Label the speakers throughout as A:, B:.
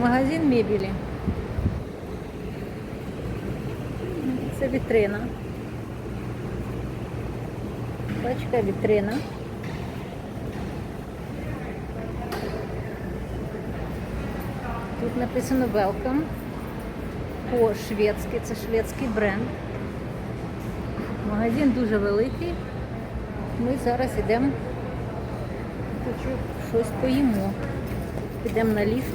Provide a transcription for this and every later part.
A: Магазин мебелі. Це вітрина. Бачка вітрина. Тут написано Welcome по-шведськи, це шведський бренд. Магазин дуже великий. Ми зараз йдемо, хочу щось поїмо. Підемо на ліфт.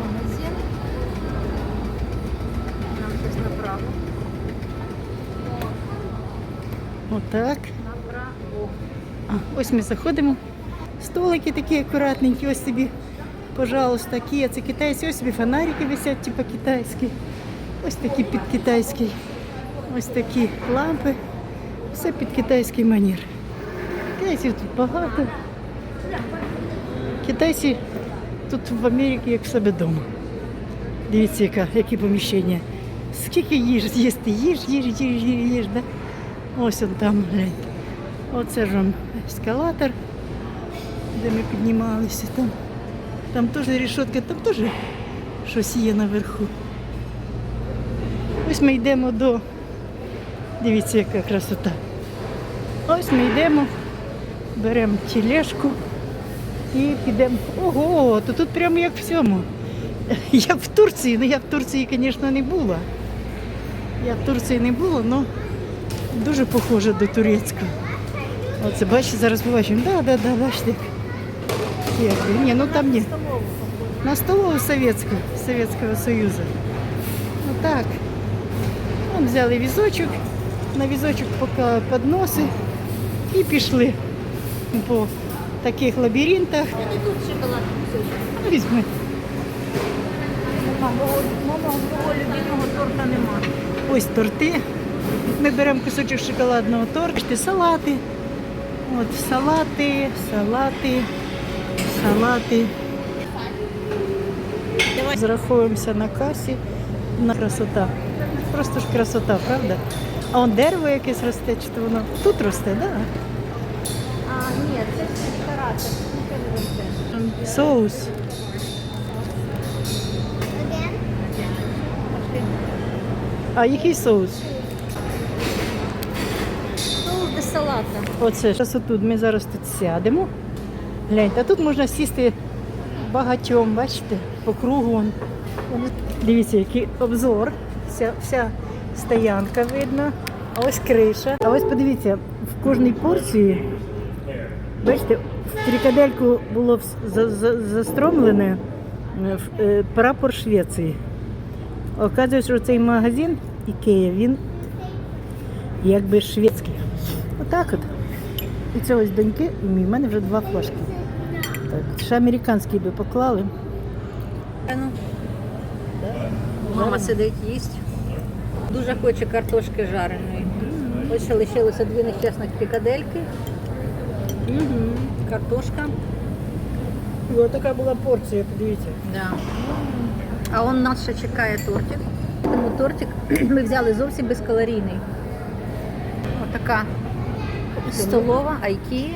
A: Магазин. Нам щось направо.
B: Отак. А, ось ми заходимо. Столики такі акуратненькі, ось собі, пожалуйста, Kia, це китайські, ось собі фонарики висять, типу китайські. Ось такі під китайський. Ось такі лампи. Все під китайський манір. Китайців тут багато. Китайці тут в Америці як в себе вдома. Дивіться, яка, які поміщення. Скільки їж з'їсти, їж, їж, їж, їж, їж, да? Ось он там, глянь. Оце ж вам ескалатор, де ми піднімалися. Там, там теж рішотка, там теж щось є наверху. Ось ми йдемо до. Дивіться, яка красота. Ось ми йдемо, беремо тележку і підемо. Ого, то тут прямо як в цьому. Як в Турції. Ну я в Турції, звісно, не була. Я в Турції не була, але дуже похоже до турецького. Оце бачите, зараз побачимо. Да, да, да, бачите. Як би. Ні, ну там ні. На столову Советського, Советського Союзу. Ну так. Вон взяли візочок, на візочок поки подноси і пішли по таких лабіринтах.
A: І тут шоколадний кусочок.
B: Ну, Візьми.
A: Мама, мого любимого торта нема.
B: Ось торти. Ми беремо кусочок шоколадного торта, Бачите, салати. От салати, салати, салати. Зраховуємося на касі. На красота. Просто ж красота, правда? А он дерево якесь росте, чи то воно тут росте, так? Да?
A: А, ні, це це.
B: Соус. А який соус?
A: Салата.
B: Оце зараз отут ми зараз тут сядемо. Гляньте, а тут можна сісти багатьом, бачите, по кругу. Дивіться, який обзор. Вся, вся стоянка видно. А ось криша. А ось подивіться, в кожній порції, бачите, в фрикадельку було за- за- е, е, прапор Швеції. Оказується, що цей магазин Ікея, він якби шведський. Отак от. І це ось доньки, і мій. У мене вже два флажки. Так, ще американський би поклали.
A: Ну. Мама сидить, їсть. Дуже хоче картошки жареної. Ось ще лишилося дві нещасних пікадельки, картошка.
B: Ось така була порція, подивіться.
A: Да. А он нас ще чекає тортик. Тому тортик ми взяли зовсім безкалорійний. Отака столова Айкії.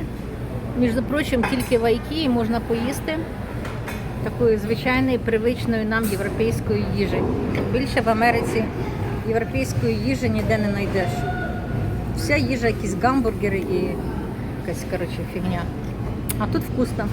A: Між прочим, тільки в Айкії можна поїсти такої звичайної, привичної нам європейської їжі. Більше в Америці європейської їжі ніде не знайдеш. Вся їжа, якісь гамбургери і якась коротше, фігня. А тут вкусно.